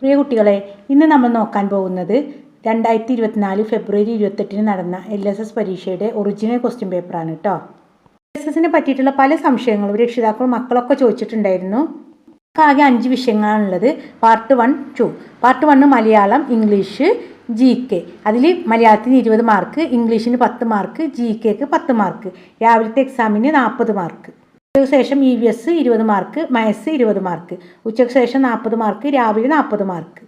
പ്രിയ കുട്ടികളെ ഇന്ന് നമ്മൾ നോക്കാൻ പോകുന്നത് രണ്ടായിരത്തി ഇരുപത്തിനാല് ഫെബ്രുവരി ഇരുപത്തെട്ടിന് നടന്ന എൽ എസ് എസ് പരീക്ഷയുടെ ഒറിജിനൽ ക്വസ്റ്റ്യൻ പേപ്പറാണ് കേട്ടോ എൽ എസ് എസിനെ പറ്റിയിട്ടുള്ള പല സംശയങ്ങളും രക്ഷിതാക്കളും മക്കളൊക്കെ ചോദിച്ചിട്ടുണ്ടായിരുന്നു. ആകെ അഞ്ച് വിഷയങ്ങളാണുള്ളത്. Part one two part one Malayalam English G K അതിൽ മലയാളത്തിന് ഇരുപത് മാർക്ക് ഇംഗ്ലീഷിന് പത്ത് മാർക്ക് ജി കെക്ക് പത്ത് മാർക്ക് രാവിലത്തെ എക്സാമിന് നാൽപ്പത് മാർക്ക് ഉച്ചയ്ക്ക് ശേഷം ഇ വി എസ് ഇരുപത് മാർക്ക് മയസ് ഇരുപത് മാർക്ക് ഉച്ചയ്ക്ക് ശേഷം നാൽപ്പത് മാർക്ക് രാവിലെ നാൽപ്പത് മാർക്ക്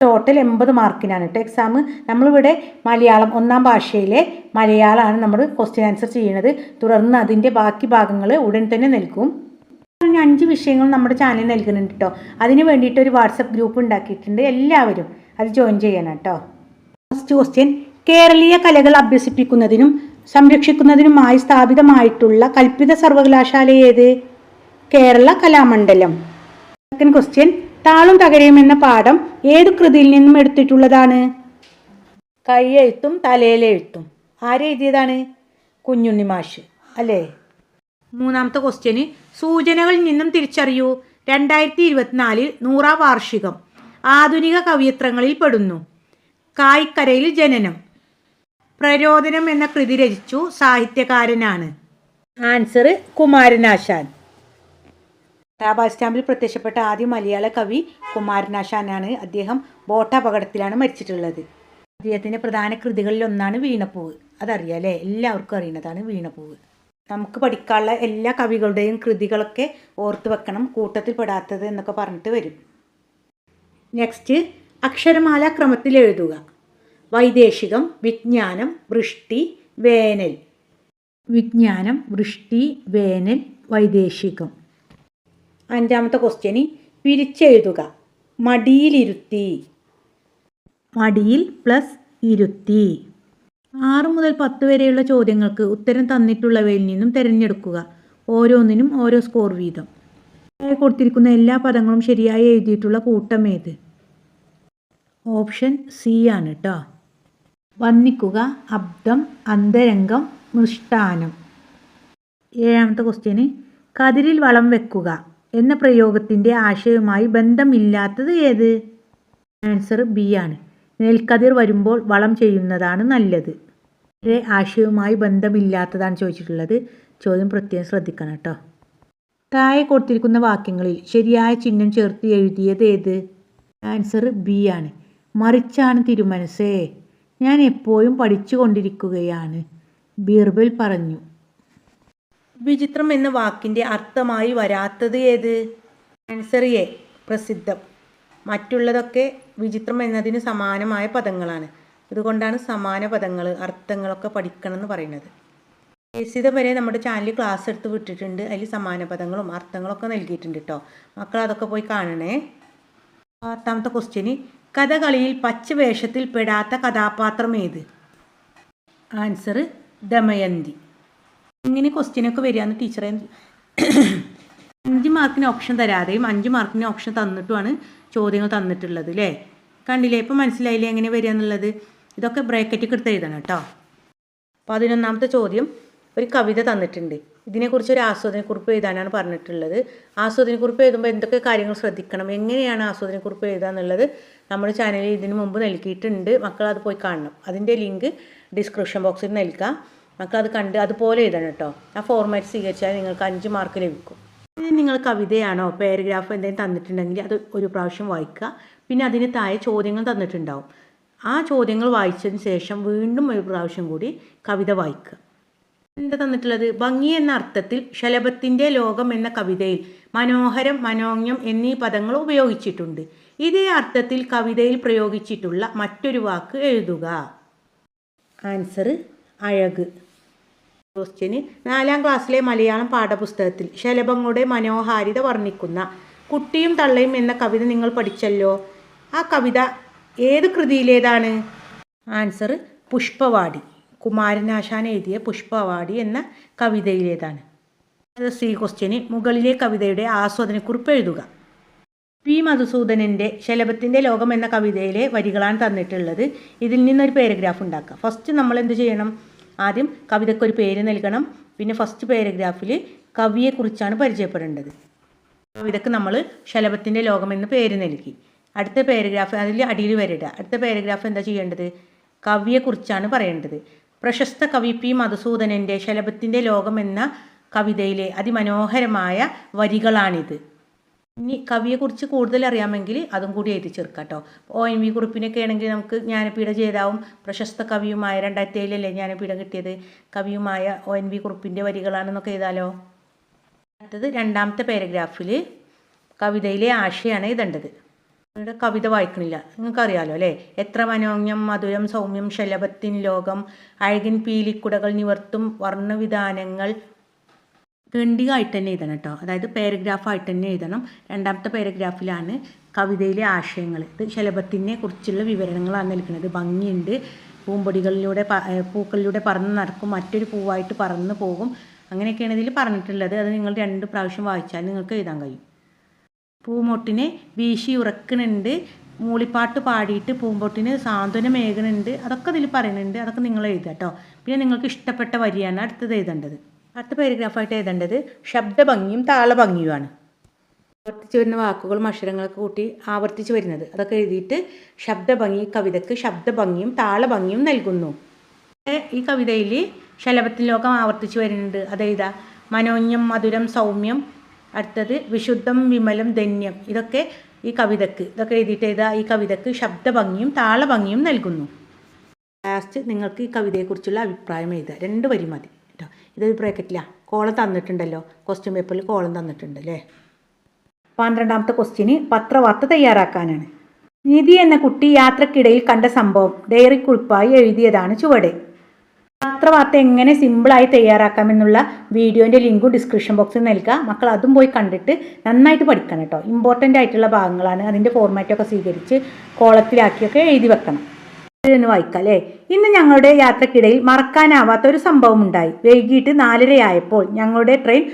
ടോട്ടൽ എൺപത് മാർക്കിനാണ് കേട്ടോ എക്സാം നമ്മളിവിടെ മലയാളം ഒന്നാം ഭാഷയിലെ മലയാളമാണ് നമ്മൾ ക്വസ്റ്റ്യൻ ആൻസർ ചെയ്യുന്നത്. തുടർന്ന് അതിന്റെ ബാക്കി ഭാഗങ്ങൾ ഉടൻ തന്നെ നൽകും. പറഞ്ഞ അഞ്ച് വിഷയങ്ങൾ നമ്മുടെ ചാനലിൽ നൽകുന്നുണ്ട് കേട്ടോ അതിന് വേണ്ടിയിട്ട് ഒരു വാട്സപ്പ് ഗ്രൂപ്പ് ഉണ്ടാക്കിയിട്ടുണ്ട്. എല്ലാവരും അത് ജോയിൻ ചെയ്യണം കേട്ടോ ഫസ്റ്റ് ക്വസ്റ്റ്യൻ കേരളീയ കലകൾ അഭ്യസിപ്പിക്കുന്നതിനും സംരക്ഷിക്കുന്നതിനുമായി സ്ഥാപിതമായിട്ടുള്ള കൽപ്പിത സർവകലാശാല ഏത്? കേരള കലാമണ്ഡലം. സെക്കൻഡ് ക്വസ്റ്റ്യൻ താളും തകരയും എന്ന പാഠം ഏത് കൃതിയിൽ നിന്നും എടുത്തിട്ടുള്ളതാണ്? കൈയെഴുത്തും തലയിലെഴുത്തും. ആരെഴുതിയതാണ് കുഞ്ഞുണ്ണി മാഷ്. അല്ലേ? മൂന്നാമത്തെ ക്വസ്റ്റ്യന് സൂചനകളിൽ നിന്നും തിരിച്ചറിയൂ. രണ്ടായിരത്തി ഇരുപത്തിനാലിൽ നൂറാം വാർഷികം. ആധുനിക കവിയത്രങ്ങളിൽ പെടുന്നു. കായ്ക്കരയിൽ ജനനം. പ്രരോദനം എന്ന കൃതി രചിച്ചു സാഹിത്യകാരനാണ്. ആൻസർ കുമാരനാശാൻ. ടാബാ സ്റ്റാമ്പിൽ പ്രത്യക്ഷപ്പെട്ട ആദ്യ മലയാള കവി കുമാരനാശാനാണ്. അദ്ദേഹം ബോട്ട് അപകടത്തിലാണ് മരിച്ചിട്ടുള്ളത്. അദ്ദേഹത്തിന്റെ പ്രധാന കൃതികളിൽ ഒന്നാണ് വീണപ്പൂവ്. അതറിയാം അല്ലേ എല്ലാവർക്കും അറിയുന്നതാണ് വീണപ്പൂവ്. നമുക്ക് പഠിക്കാനുള്ള എല്ലാ കവികളുടെയും കൃതികളൊക്കെ ഓർത്തു വെക്കണം. കൂട്ടത്തിൽ പെടാത്തത് എന്നൊക്കെ പറഞ്ഞിട്ട് വരും. നെക്സ്റ്റ് അക്ഷരമാല ക്രമത്തിൽ എഴുതുക. വൈദേശികം വിജ്ഞാനം വൃഷ്ടി വേനൽ. വിജ്ഞാനം വൃഷ്ടി വേനൽ വൈദേശികം. അഞ്ചാമത്തെ ക്വസ്റ്റ്യന് പിരിച്ചെഴുതുക. മടിയിലിരുത്തി. മടിയിൽ പ്ലസ് ഇരുത്തി. ആറ് മുതൽ പത്ത് വരെയുള്ള ചോദ്യങ്ങൾക്ക് ഉത്തരം തന്നിട്ടുള്ളവയിൽ നിന്നും തിരഞ്ഞെടുക്കുക. ഓരോന്നിനും ഓരോ സ്കോർ വീതം. കൊടുത്തിരിക്കുന്ന എല്ലാ പദങ്ങളും ശരിയായി എഴുതിയിട്ടുള്ള കൂട്ടം ഏത്? ഓപ്ഷൻ സി ആണ് കേട്ടോ വന്നിക്കുക അബ്ദം അന്തരംഗം മൃഷ്ടാനം. ഏഴാമത്തെ ക്വസ്റ്റ്യന് കതിരിൽ വളം വെക്കുക എന്ന പ്രയോഗത്തിന്റെ ആശയവുമായി ബന്ധമില്ലാത്തത് ഏത്? ആൻസർ ബി ആണ്. നെൽക്കതിർ വരുമ്പോൾ വളം ചെയ്യുന്നതാണ് നല്ലത്. ആശയവുമായി ബന്ധമില്ലാത്തതാണ് ചോദിച്ചിട്ടുള്ളത്. ചോദ്യം പ്രത്യേകം ശ്രദ്ധിക്കണം കേട്ടോ. താഴെ കൊടുത്തിരിക്കുന്ന വാക്യങ്ങളിൽ ശരിയായ ചിഹ്നം ചേർത്ത് എഴുതിയത് ഏത്? ആൻസർ ബി ആണ്. മറിച്ചാണ് തിരുമനസേ ഞാൻ എപ്പോഴും പഠിച്ചുകൊണ്ടിരിക്കുകയാണ്. ബീർബൽ പറഞ്ഞു. വിചിത്രം എന്ന വാക്കിന്റെ അർത്ഥമായി വരാത്തത് ഏത്? Answer A പ്രസിദ്ധം. മറ്റുള്ളതൊക്കെ വിചിത്രം എന്നതിന് സമാനമായ പദങ്ങളാണ്. ഇതുകൊണ്ടാണ് സമാന പദങ്ങൾ അർത്ഥങ്ങളൊക്കെ പഠിക്കണം എന്ന് പറയുന്നത്. എസിത വരെ നമ്മുടെ ചാനലിൽ ക്ലാസ് എടുത്ത് വിട്ടിട്ടുണ്ട്. അതിൽ സമാന പദങ്ങളും അർത്ഥങ്ങളൊക്കെ നൽകിയിട്ടുണ്ട് കേട്ടോ മക്കൾ അതൊക്കെ പോയി കാണണേ. പത്താമത്തെ ക്വസ്റ്റ്യന് കഥകളിയിൽ പച്ചവേഷത്തിൽ പെടാത്ത കഥാപാത്രം ഏത്? ആൻസർ ദമയന്തി. ഇങ്ങനെ ക്വസ്റ്റ്യനൊക്കെ വരികയെന്ന് ടീച്ചറെ അഞ്ച് മാർക്കിന് ഓപ്ഷൻ തരാതെയും അഞ്ച് മാർക്കിന് ഓപ്ഷൻ തന്നിട്ടുമാണ് ചോദ്യങ്ങൾ തന്നിട്ടുള്ളത് അല്ലേ കണ്ടില്ലേ? ഇപ്പം മനസ്സിലായില്ലേ എങ്ങനെ വരിക എന്നുള്ളത്? ഇതൊക്കെ ബ്രാക്കറ്റിൽ എടുത്ത് എഴുതണം കേട്ടോ. പതിനൊന്നാമത്തെ ചോദ്യം. ഒരു കവിത തന്നിട്ടുണ്ട്. ഇതിനെക്കുറിച്ച് ഒരു ആസ്വാദനക്കുറിപ്പ് എഴുതാനാണ് പറഞ്ഞിട്ടുള്ളത്. ആസ്വാദനക്കുറിപ്പ് എഴുതുമ്പോൾ എന്തൊക്കെ കാര്യങ്ങൾ ശ്രദ്ധിക്കണം എങ്ങനെയാണ് ആസ്വാദനക്കുറിപ്പ് എഴുതുക എന്നുള്ളത് നമ്മുടെ ചാനലിൽ ഇതിന് മുമ്പ് നൽകിയിട്ടുണ്ട്. മക്കൾ അത് പോയി കാണണം. അതിന്റെ ലിങ്ക് ഡിസ്ക്രിപ്ഷൻ ബോക്സിൽ നൽകാം. മക്കൾ അത് കണ്ട് അതുപോലെ എഴുതണം കേട്ടോ. ആ ഫോർമാറ്റ് സ്വീകരിച്ചാൽ നിങ്ങൾക്ക് അഞ്ച് മാർക്ക് ലഭിക്കും. നിങ്ങൾ കവിതയാണോ പാരഗ്രാഫ് എന്തെങ്കിലും തന്നിട്ടുണ്ടെങ്കിൽ അത് ഒരു പ്രാവശ്യം വായിക്കുക. പിന്നെ അതിന് താഴെ ചോദ്യങ്ങൾ തന്നിട്ടുണ്ടാവും. ആ ചോദ്യങ്ങൾ വായിച്ചതിന് ശേഷം വീണ്ടും ഒരു പ്രാവശ്യം കൂടി കവിത വായിക്കുക. എന്താ തന്നിട്ടുള്ളത്? ഭംഗി എന്ന അർത്ഥത്തിൽ ശലഭത്തിന്റെ ലോകം എന്ന കവിതയിൽ മനോഹരം മനോജ്ഞം എന്നീ പദങ്ങൾ ഉപയോഗിച്ചിട്ടുണ്ട്. ഇതേ അർത്ഥത്തിൽ കവിതയിൽ പ്രയോഗിച്ചിട്ടുള്ള മറ്റൊരു വാക്ക് എഴുതുക. ആൻസർ അഴക്. ക്വസ്റ്റ്യന് നാലാം ക്ലാസ്സിലെ മലയാളം പാഠപുസ്തകത്തിൽ ശലഭങ്ങളുടെ മനോഹാരിത വർണിക്കുന്ന കുട്ടിയും തള്ളയും എന്ന കവിത നിങ്ങൾ പഠിച്ചല്ലോ? ആ കവിത ഏത് കൃതിയിലേതാണ്? ആൻസർ പുഷ്പവാടി. കുമാരനാശാൻ എഴുതിയ പുഷ്പവാടി എന്ന കവിതയിലേതാണ്. അത് സി ക്വസ്റ്റ്യന് മുകളിലെ കവിതയുടെ ആസ്വാദനക്കുറിപ്പ് എഴുതുക. പി. മധുസൂദനന്റെ ശലഭത്തിന്റെ ലോകം എന്ന കവിതയിലെ വരികളാണ് തന്നിട്ടുള്ളത്. ഇതിൽ നിന്നൊരു പാരഗ്രാഫ് ഉണ്ടാക്കുക ഫസ്റ്റ് നമ്മൾ എന്ത് ചെയ്യണം? ആദ്യം കവിതയ്ക്കൊരു പേര് നൽകണം. പിന്നെ ഫസ്റ്റ് പാരഗ്രാഫിൽ കവിയെക്കുറിച്ചാണ് പരിചയപ്പെടേണ്ടത്. കവിതയ്ക്ക് നമ്മൾ ശലഭത്തിന്റെ ലോകം എന്ന് പേര് നൽകി. അടുത്ത പാരഗ്രാഫ് അതിൽ അടിയിൽ വരിടുക അടുത്ത പാരഗ്രാഫ് എന്താ ചെയ്യേണ്ടത്? കവിയെക്കുറിച്ചാണ് പറയേണ്ടത്. പ്രശസ്ത കവി പി മധുസൂദനന്റെ ശലഭത്തിന്റെ ലോകം എന്ന കവിതയിലെ അതിമനോഹരമായ വരികളാണിത്. ഇനി കവിയെക്കുറിച്ച് കൂടുതൽ അറിയാമെങ്കിൽ അതും കൂടി എഴുതി ചേർക്കാം കേട്ടോ ഒ എൻ വി കുറിപ്പിനൊക്കെ ആണെങ്കിൽ നമുക്ക് ജ്ഞാനപീഠ ജേതാവും പ്രശസ്ത കവിയുമായ രണ്ടായിരത്തി ഏഴിലല്ലേ ജ്ഞാനപീഠം കിട്ടിയത്? കവിയുമായ ഒ എൻ വി കുറിപ്പിന്റെ വരികളാണെന്നൊക്കെ എഴുതാലോ. അടുത്തത് രണ്ടാമത്തെ പാരഗ്രാഫിൽ കവിതയിലെ ആശയാണ് എഴുതേണ്ടത്. ഇവിടെ കവിത വായിക്കണില്ല. നിങ്ങൾക്കറിയാലോ അല്ലേ? എത്ര മനോജ്ഞം മധുരം സൗമ്യം ശലഭത്തിൻ ലോകം അഴകിൻ പീലിക്കുടകൾ നിവർത്തും വർണവിധാനങ്ങൾ. ഖണ്ഡികമായിട്ട് തന്നെ എഴുതണം കേട്ടോ. അതായത് പാരഗ്രാഫായിട്ട് തന്നെ എഴുതണം. രണ്ടാമത്തെ പാരഗ്രാഫിലാണ് കവിതയിലെ ആശയങ്ങൾ. ഇത് ശലഭത്തിനെ കുറിച്ചുള്ള വിവരണങ്ങളാണ് നൽകുന്നത്. ഭംഗിയുണ്ട്. പൂമ്പൊടികളിലൂടെ പൂക്കളിലൂടെ പറന്ന് നടക്കും. മറ്റൊരു പൂവായിട്ട് പറന്ന് പോകും. അങ്ങനെയൊക്കെയാണ് ഇതിൽ പറഞ്ഞിട്ടുള്ളത്. അത് നിങ്ങൾ രണ്ട് പ്രാവശ്യം വായിച്ചാൽ നിങ്ങൾക്ക് എഴുതാൻ കഴിയും. പൂമൊട്ടിനെ വീശി ഉറക്കുന്നുണ്ട് മൂളിപ്പാട്ട് പാടിയിട്ട് പൂമ്പൊട്ടിന് സാന്ത്വനമേകുന്നുണ്ട് അതൊക്കെ ഇതിൽ പറയുന്നുണ്ട്. അതൊക്കെ നിങ്ങൾ എഴുതുക കേട്ടോ പിന്നെ നിങ്ങൾക്ക് ഇഷ്ടപ്പെട്ട വരിയാണ് അടുത്തത് എഴുതേണ്ടത്. അടുത്ത പാരഗ്രാഫായിട്ട് എഴുതേണ്ടത് ശബ്ദഭംഗിയും താളഭംഗിയുമാണ്. ആവർത്തിച്ചു വരുന്ന വാക്കുകളും അക്ഷരങ്ങളൊക്കെ കൂട്ടി ആവർത്തിച്ച് വരുന്നത്. അതൊക്കെ എഴുതിയിട്ട് ശബ്ദഭംഗി കവിതയ്ക്ക് ശബ്ദഭംഗിയും താളഭംഗിയും നൽകുന്നു. ഈ കവിതയിൽ ശലഭത്തിൻ ലോകം ആവർത്തിച്ച് വരുന്നുണ്ട്. അതെഴുതാ മനോജ്ഞം മധുരം സൗമ്യം അടുത്തത് വിശുദ്ധം വിമലം ധന്യം. ഇതൊക്കെ ഈ കവിതയ്ക്ക് ഇതൊക്കെ എഴുതിയിട്ട് എഴുതാ ഈ കവിതയ്ക്ക് ശബ്ദഭംഗിയും താളഭംഗിയും നൽകുന്നു. ലാസ്റ്റ് നിങ്ങൾക്ക് ഈ കവിതയെക്കുറിച്ചുള്ള അഭിപ്രായം എഴുതുക രണ്ട് വരി മതി കേട്ടോ. ഇത് ബ്രാക്കറ്റിലാണ് കോളം തന്നിട്ടുണ്ടല്ലോ. ക്വസ്റ്റ്യൻ പേപ്പറിൽ കോളം തന്നിട്ടുണ്ട് അല്ലേ? പന്ത്രണ്ടാമത്തെ ക്വസ്റ്റ്യന് പത്രവാർത്ത തയ്യാറാക്കാനാണ്. നിധി എന്ന കുട്ടി യാത്രക്കിടയിൽ കണ്ട സംഭവം ഡയറി കുറിപ്പായി എഴുതിയതാണ് ചുവടെ. പത്രവാർത്ത എങ്ങനെ സിമ്പിളായി തയ്യാറാക്കാമെന്നുള്ള വീഡിയോന്റെ ലിങ്കും ഡിസ്ക്രിപ്ഷൻ ബോക്സിൽ നൽകുക മക്കൾ അതും പോയി കണ്ടിട്ട് നന്നായിട്ട് പഠിക്കണം കേട്ടോ. ഇമ്പോർട്ടന്റ് ആയിട്ടുള്ള ഭാഗങ്ങളാണ് അതിന്റെ ഫോർമാറ്റൊക്കെ സ്വീകരിച്ച് കോളത്തിലാക്കിയൊക്കെ എഴുതി വെക്കണം. എന്ന് വായിക്കാം അല്ലേ? ഇന്ന് ഞങ്ങളുടെ യാത്രക്കിടയിൽ മറക്കാനാവാത്ത ഒരു സംഭവം ഉണ്ടായി. വൈകിട്ട് നാലരയായപ്പോൾ ഞങ്ങളുടെ ട്രെയിൻ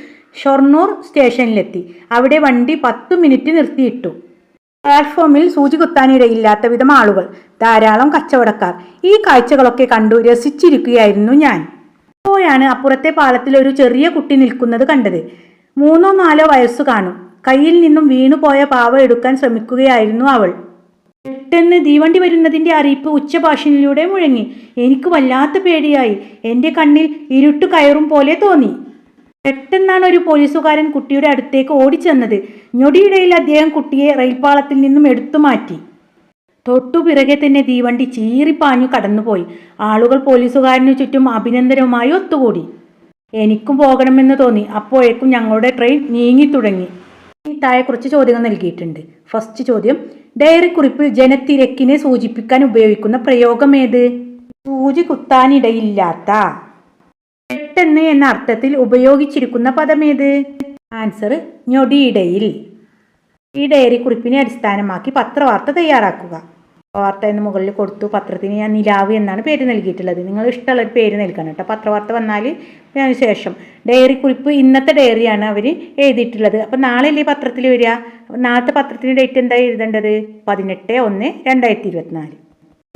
ഷൊർണൂർ സ്റ്റേഷനിലെത്തി അവിടെ വണ്ടി പത്ത് മിനിറ്റ് നിർത്തിയിട്ടു. പ്ലാറ്റ്ഫോമിൽ സൂചി കുത്താനിടയില്ലാത്ത വിധം ആളുകൾ ധാരാളം കച്ചവടക്കാർ. ഈ കാഴ്ചകളൊക്കെ കണ്ടു രസിച്ചിരിക്കുകയായിരുന്നു ഞാൻ. അപ്പോഴാണ് അപ്പുറത്തെ പാലത്തിൽ ഒരു ചെറിയ കുട്ടി നിൽക്കുന്നത് കണ്ടത്. മൂന്നോ നാലോ വയസ്സു കാണും. കയ്യിൽ നിന്നും വീണുപോയ പാവ എടുക്കാൻ ശ്രമിക്കുകയായിരുന്നു അവൾ. പെട്ടെന്ന് തീവണ്ടി വരുന്നതിന്റെ അറിയിപ്പ് ഉച്ചഭാഷണിലൂടെ മുഴങ്ങി. എനിക്ക് വല്ലാത്ത പേടിയായി. എന്റെ കണ്ണിൽ ഇരുട്ട് കയറും പോലെ തോന്നി. പെട്ടെന്നാണ് ഒരു പോലീസുകാരൻ കുട്ടിയുടെ അടുത്തേക്ക് ഓടിച്ചെന്നത്. ഞൊടിയിടയിൽ അദ്ദേഹം കുട്ടിയെ റെയിൽപാളത്തിൽ നിന്നും എടുത്തു മാറ്റി. തൊട്ടു പിറകെ തന്നെ തീവണ്ടി ചീറിപ്പാഞ്ഞു കടന്നുപോയി. ആളുകൾ പോലീസുകാരനു ചുറ്റും അഭിനന്ദനവുമായി ഒത്തുകൂടി. എനിക്കും പോകണമെന്ന് തോന്നി. അപ്പോഴേക്കും ഞങ്ങളുടെ ട്രെയിൻ നീങ്ങി തുടങ്ങി ഈ താഴെ കുറച്ച് ചോദ്യങ്ങൾ നൽകിയിട്ടുണ്ട്. ഫസ്റ്റ് ചോദ്യം ഡയറി കുറിപ്പിൽ ജനത്തിരക്കിനെ സൂചിപ്പിക്കാൻ ഉപയോഗിക്കുന്ന പ്രയോഗം ഏത്? സൂചി കുത്താനിടയില്ലാത്ത. പെട്ടെന്ന് എന്ന അർത്ഥത്തിൽ ഉപയോഗിച്ചിരിക്കുന്ന പദമേത്? ആൻസർ ഞൊടിയിടയിൽ. ഈ ഡയറി കുറിപ്പിനെ അടിസ്ഥാനമാക്കി പത്രവാർത്ത തയ്യാറാക്കുക. വാർത്ത എന്ന് മുകളിൽ കൊടുത്തു. പത്രത്തിന് ഞാൻ നിലാവ് എന്നാണ് പേര് നൽകിയിട്ടുള്ളത്. നിങ്ങൾ ഇഷ്ടമുള്ള ഒരു പേര് നൽകണം കേട്ടോ. പത്രവാർത്ത വന്നാൽ ശേഷം ഡയറി കുറിപ്പ് ഇന്നത്തെ ഡയറിയാണ് അവർ എഴുതിയിട്ടുള്ളത്. അപ്പം നാളെ അല്ലേ പത്രത്തിൽ വരിക? നാളത്തെ പത്രത്തിന് ഡേറ്റ് എന്താ എഴുതേണ്ടത്? പതിനെട്ട് ഒന്ന് രണ്ടായിരത്തി ഇരുപത്തിനാല്.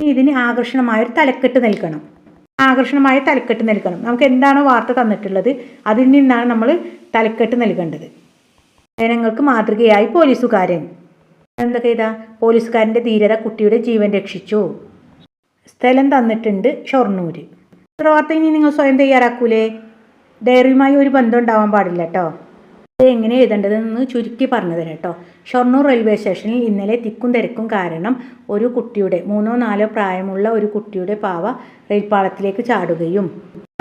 ഇതിന് ആകർഷണമായൊരു തലക്കെട്ട് നൽകണം. ആകർഷണമായ തലക്കെട്ട് നൽകണം. നമുക്ക് എന്താണോ വാർത്ത തന്നിട്ടുള്ളത് അതിൽ നിന്നാണ് നമ്മൾ തലക്കെട്ട് നൽകേണ്ടത്. ജനങ്ങൾക്ക് മാതൃകയായി പോലീസുകാരൻ. എന്തൊക്കെ ഇതാ? പോലീസുകാരന്റെ ധീരത കുട്ടിയുടെ ജീവൻ രക്ഷിച്ചു. സ്ഥലം തന്നിട്ടുണ്ട് ഷൊർണൂർ ഇത്ര വാർത്ത ഇനി നിങ്ങൾ സ്വയം തയ്യാറാക്കൂലേ? ഡയറിയുമായി ഒരു ബന്ധം ഉണ്ടാവാൻ പാടില്ല കേട്ടോ ഇത് എങ്ങനെ എഴുതേണ്ടതെന്ന് ചുരുക്കി പറഞ്ഞു തരാം കേട്ടോ. ഷൊർണൂർ റെയിൽവേ സ്റ്റേഷനിൽ ഇന്നലെ തിക്കും തിരക്കും കാരണം ഒരു കുട്ടിയുടെ മൂന്നോ നാലോ പ്രായമുള്ള ഒരു കുട്ടിയുടെ പാവ റെയിൽപാളത്തിലേക്ക് ചാടുകയും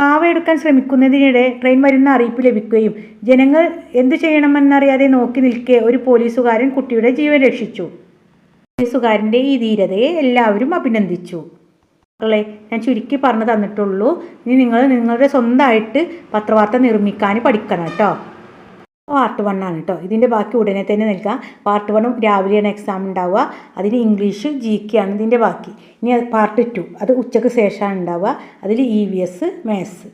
പാവ എടുക്കാൻ ശ്രമിക്കുന്നതിനിടെ ട്രെയിൻ വരുന്ന അറിയിപ്പ് ലഭിക്കുകയും ജനങ്ങൾ എന്തു ചെയ്യണമെന്നറിയാതെ നോക്കി നിൽക്കെ ഒരു പോലീസുകാരൻ കുട്ടിയുടെ ജീവൻ രക്ഷിച്ചു. പോലീസുകാരന്റെ ഈ ധീരതയെ എല്ലാവരും അഭിനന്ദിച്ചു. ഞാൻ ചുരുക്കി പറഞ്ഞു തന്നിട്ടുള്ളൂ. ഇനി നിങ്ങൾ നിങ്ങളുടെ സ്വന്തമായിട്ട് പത്രവാർത്ത നിർമ്മിക്കാൻ പഠിക്കണം കേട്ടോ. പാർട്ട് വൺ ആണ് കേട്ടോ ഇതിന്റെ ബാക്കി ഉടനെ തന്നെ നിൽക്കാം. പാർട്ട് വണ്ണും രാവിലെയാണ് എക്സാം ഉണ്ടാവുക. അതിൽ ഇംഗ്ലീഷ് ജി കെ ആണ് ഇതിന്റെ ബാക്കി. ഇനി പാർട്ട് ടു അത് ഉച്ചയ്ക്ക് ശേഷമാണ് ഉണ്ടാവുക. അതിൽ ഇ വി എസ് മാത്സ്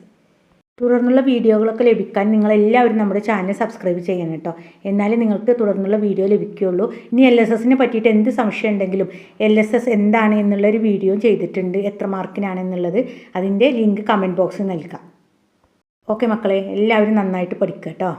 തുടർന്നുള്ള വീഡിയോകളൊക്കെ ലഭിക്കാൻ നിങ്ങളെല്ലാവരും നമ്മുടെ ചാനൽ സബ്സ്ക്രൈബ് ചെയ്യണം കേട്ടോ എന്നാലേ നിങ്ങൾക്ക് തുടർന്നുള്ള വീഡിയോ ലഭിക്കുകയുള്ളൂ. ഇനി എൽ എസ് എസിനെ പറ്റിയിട്ട് എന്ത് സംശയം ഉണ്ടെങ്കിലും എൽ എസ് എസ് എന്താണ് എന്നുള്ളൊരു വീഡിയോ ചെയ്തിട്ടുണ്ട്. എത്ര മാർക്കിനാണെന്നുള്ളത് അതിന്റെ ലിങ്ക് കമന്റ് ബോക്സിൽ നൽകാം ഓക്കെ മക്കളെ എല്ലാവരും നന്നായിട്ട് പഠിക്കുക കേട്ടോ